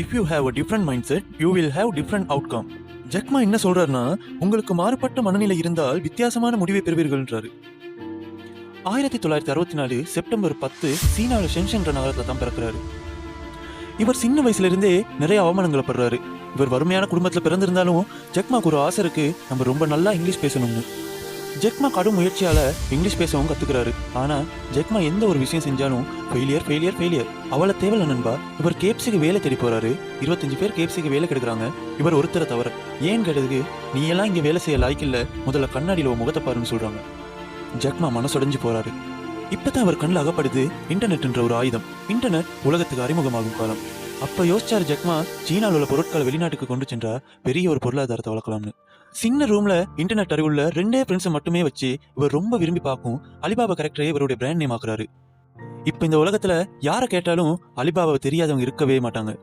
If you have a different mind set you will have different outcome Jack Ma என்ன சொல்றாருன்னா உங்களுக்கு மாறுபட்ட மனநிலை இருந்தால் வித்தியாசமான முடிவை பெறுவீர்கள்ன்றாரு. ஆயிரத்தி தொள்ளாயிரத்தி அறுபத்தி நாலு செப்டம்பர் பத்து சீனாவில் ஷென்ஷன்ற நகரத்தில் தான் பிறக்கிறாரு. இவர் சின்ன வயசுலேருந்தே நிறைய அவமானங்களை படுறாரு. இவர் வறுமையான குடும்பத்தில் பிறந்திருந்தாலும் ஜெக்மாக்கு ஒரு ஆசை இருக்கு நம்ம ரொம்ப நல்லா இங்கிலீஷ் பேசணும்னு. ஜெக்மா கடும் முயற்சியால இங்கிலீஷ் பேசவும் கத்துக்கிறாரு. ஆனா ஜெக்மா எந்த ஒரு விஷயம் செஞ்சாலும் ஃபெயிலியர் ஃபெயிலியர் ஃபெயிலியர் அவளை தேவையில்ல நண்பா இவர் கேப்சிக்கு வேலை தேடி போறாரு. இருபத்தஞ்சு பேர் கேப்சிக்கு வேலை கெடுக்குறாங்க. இவர் ஒருத்தரை தவிர ஏன் கேட்டதுக்கு நீ எல்லாம் இங்க வேலை செய்ய லாய்க்கில்ல முதல்ல கண்ணாடியில உன் முகத்தை பாருன்னு சொல்றாங்க. ஜெக்மா மனசுடைஞ்சு போறாரு. இப்பதான் அவர் கண்ணில் அகப்படுது. இன்டர்நெட்ன்ற ஒரு ஆயுதம். இன்டர்நெட் உலகத்துக்கு அறிமுகமாகும் காலம். அப்ப யோசிச்சாரு ஜெக்மா சீனாவில் உள்ள பொருட்களை வெளிநாட்டுக்கு கொண்டு சென்றா பெரிய ஒரு பொருளாதாரத்தை வளர்க்கலாம்னு. சின்ன ரூம்ல இன்டர்நெட் அறிவுள்ள ரெண்டே ஃப்ரெண்ட்ஸை மட்டுமே வச்சு இவர் ரொம்ப விரும்பி பார்க்கும் அலிபாபா கரெக்டரே இவருடைய பிராண்ட் நேம் ஆக்குறாரு. இப்ப இந்த உலகத்துல யாரை கேட்டாலும் அலிபாபாவை தெரியாதவங்க இருக்கவே மாட்டாங்க.